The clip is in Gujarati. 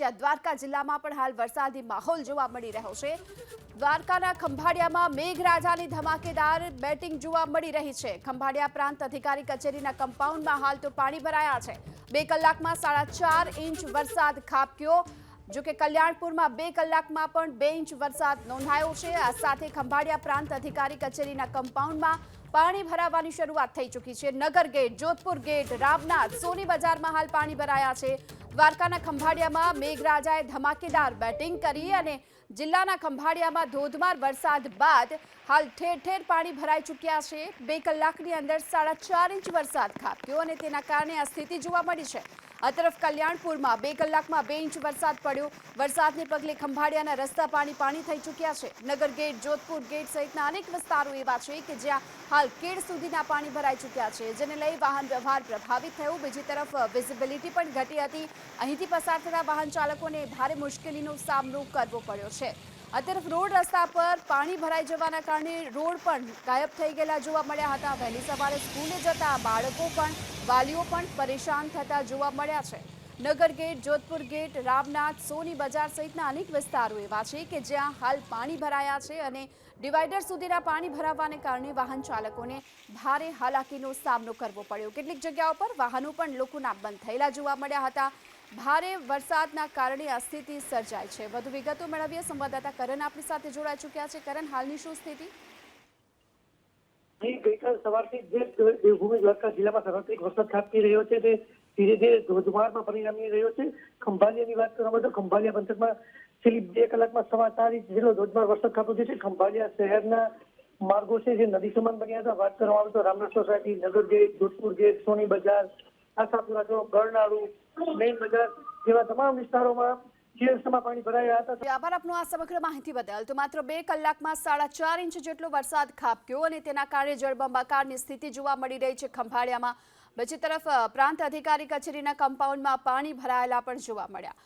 જ્યાં દ્વારકા જિલ્લામાં પણ હાલ વરસાદી માહોલ જોવા મળી રહ્યો છે. દ્વારકાના ખંભાળિયામાં મેઘરાજાની ધમાકેદાર બેટિંગ જોવા મળી રહી છે. ખંભાળિયા પ્રાંત અધિકારી કચેરીના કમ્પાઉન્ડમાં હાલ તો પાણી ભરાયા છે. બે કલાકમાં સાડા ચાર ઇંચ વરસાદ ખાબક્યો. જો કે કલ્યાણપુરમાં બે કલાકમાં પણ બે ઇંચ વરસાદ નોંધાયો છે. આ સાથે ખંભાળિયા પ્રાંત અધિકારી કચેરીના કમ્પાઉન્ડમાં પાણી ભરાવાની શરૂઆત થઈ ચૂકી છે. નગર ગેટ, જોધપુર ગેટ, રામનાથ, સોની બજારમાં હાલ પાણી ભરાયા છે. દ્વારકાના ખંભાળિયામાં મેઘરાજાએ ધમાકેદાર બેટિંગ કરી અને જિલ્લાના ખંભાળિયામાં ધોધમાર વરસાદ બાદ હાલ ઠેર ઠેર પાણી ભરાઈ ચૂક્યા છે. બે કલાકની અંદર સાડા ચાર ઇંચ વરસાદ ખાબક્યો અને તેના કારણે આ સ્થિતિ જોવા મળી છે. આ તરફ કલ્યાણપુરમાં બે કલાકમાં બે ઇંચ વરસાદ પડ્યો. વરસાદને પગલે ખંભાળિયાના રસ્તા પાણી પાણી થઈ ચૂક્યા છે. નગર ગેટ, જોધપુર ગેટ સહિતના અનેક વિસ્તારો એવા છે કે જ્યાં હાલ કેડ સુધીના પાણી ભરાઈ ચૂક્યા છે, જેને લઈ વાહન વ્યવહાર પ્રભાવિત થયો. બીજી તરફ વિઝિબિલિટી પણ ઘટી હતી. અહીંથી પસાર થતા વાહન ચાલકોને ભારે મુશ્કેલીનો સામનો કરવો પડ્યો છે. તરફ રોડ રસ્તા પર પાણી ભરાઈ જવાના કારણે રોડ પણ ગાયબ થઈ ગયેલા જોવા મળ્યા હતા. વહેલી સવારે સ્કૂલે જતા બાળકો પણ, વાલીઓ પણ પરેશાન થતા જોવા મળ્યા છે. નગર ગેટ, જોધપુર ગેટ, રામનાથ, સોની બજાર સહિતના અનેક વિસ્તારો એવા છે કે જ્યાં હાલ પાણી ભરાયા છે અને ડિવાઈડર સુધીના પાણી ભરાવાને કારણે વાહન ચાલકોને ભારે હાલાકીનો સામનો કરવો પડ્યો. કેટલીક જગ્યાઓ પર વાહનો પણ લોકોના બંધ થયેલા જોવા મળ્યા હતા. ભારે વરસાદના કારણે આ સ્થિતિ સર્જાય છે. વધુ વિગતો મેળવીએ. સંવાદદાતા કરણ આપણી સાથે જોડાઈ ચૂક્યા છે. કરણ, હાલની શું સ્થિતિ? ગઈકાલ સવારથી જે દેવભૂમિ દ્વારકા જિલ્લામાં સાર્વત્રિક વરસાદ ખાબકી રહ્યો છે તે ધીરે ધીરે ધોધમારમાં પરિણમી રહ્યો છે. ખંભાલિયાની વાત કરવામાં તો ખંભાલિયા પંથકમાં છેલ્લી બે કલાકમાં સવા ચાર ઇંચ જેટલો ધોધમાર વરસાદ ખાબક્યો છે. ખંભાલિયા શહેરના માર્ગો છે જે નદી સમાન બન્યા હતા. વાત કરવામાં આવે તો Ramnath society, Nagar gate, Jodhpur gate, Soni Bazaar, Ashapura Chowk ગરનાળુ આભાર આપનો આ સમગ્ર માહિતી બદલ. તો માત્ર બે કલાકમાં સાડા ચાર ઇંચ જેટલો વરસાદ ખાબક્યો અને તેના કારણે જળબંબાકારની સ્થિતિ જોવા મળી રહી છે ખંભાળિયામાં. બીજી તરફ પ્રાંત અધિકારી કચેરીના કમ્પાઉન્ડમાં પાણી ભરાયેલા પણ જોવા મળ્યા.